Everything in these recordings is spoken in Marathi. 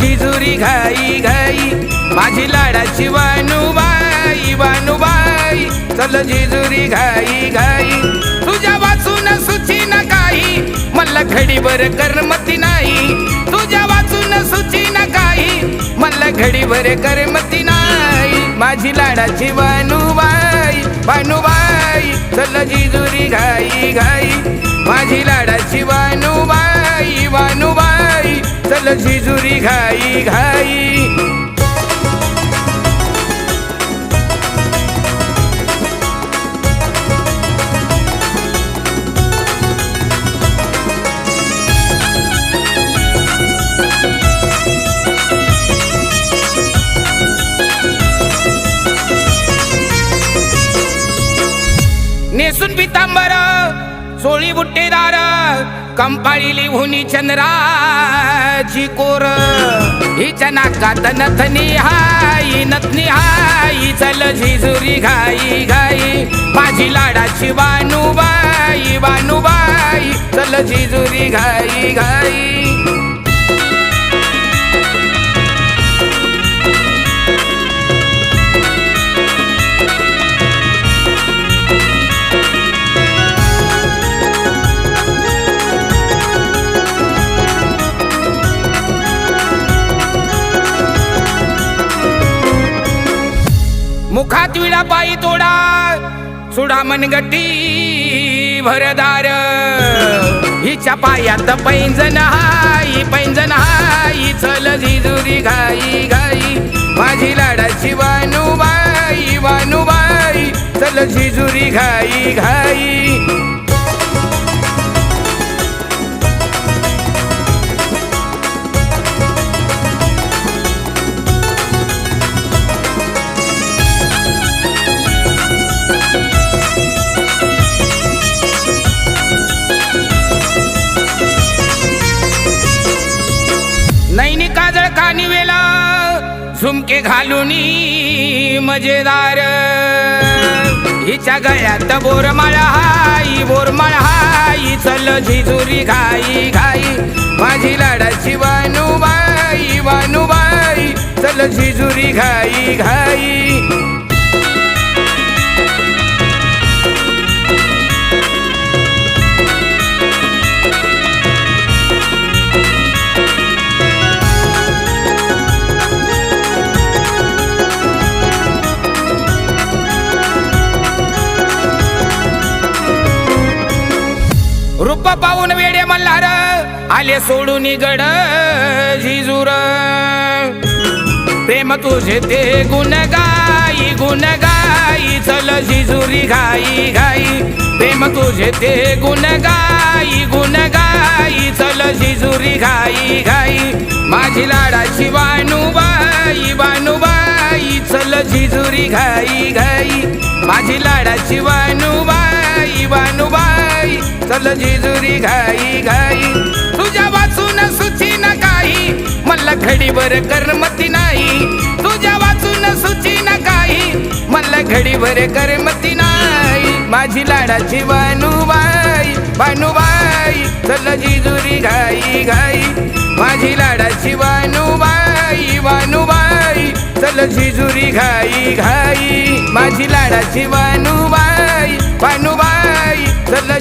जिजुरी घाई घाई माझी लाडाची वानुबाई वानुबाई चल झिजुरी घाई घाई. तुझ्या वाचून सुची न काही मला घडीभर करमती नाही. तुझ्या वाचून सुची न काही मला घडीभर करमती नाही. माझी लाडाची वानुबाई वानुबाई चल जिजुरी घाई घाई. झिजुरी घाई घाई. नेसून पितांबर सोळी बुट्टेदार कंपाळी लिहुनी चंद्राची कोर. हिच्या नाकात नथनी हाई नथनी हाई चल झिजुरी घाई घाई. माझी लाडाची वानुबाई वानुबाई सुडा मनगटी भरदार. हिच्या पायात पैंजन हाई पैंजन हाई चल जिजुरी घाई घाई. माझी लाडाची वानुबाई वानुबाई चल जिजुरी घाई घाई. डोके घालून मजेदार. हिच्या गळ्यात बोरमाळा हाई बोरमाळा हाई चल झिजुरी घाई घाई. माझी लाडाची वानुबाई वानुबाई चल झिजुरी घाई घाई. रूप पाहून वेडे मल्हार आले सोडून गड झिजूर. प्रेम तुझे ते गुण गाई गुण गाई चल झिजुरी घाई घाई. प्रेम तुझे ते गुण गाई गुण गाई चल झिजुरी घाई घाई. माझी लाडाची वानुबाई वानुबाई चल झिजुरी घाई घाई. माझी लाडाची वानुबाई वानुबाई चल जिजुरी घाई घाई. तुझ्या वाचून सुची न काही. मला घडीभर करमती नाही. तुझ्या वाचून सुची न काही. मला घडीभर करमती नाही. माझी लाडाची बानुबाई बानुबाई चल जिजुरी घाई घाई. माझी लाडाची बानुबाई बानुबाई चल जिजुरी घाई घाई. माझी लाडाची बानुबाई बानुबाई चल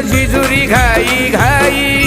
जिजुरी घाई घाई.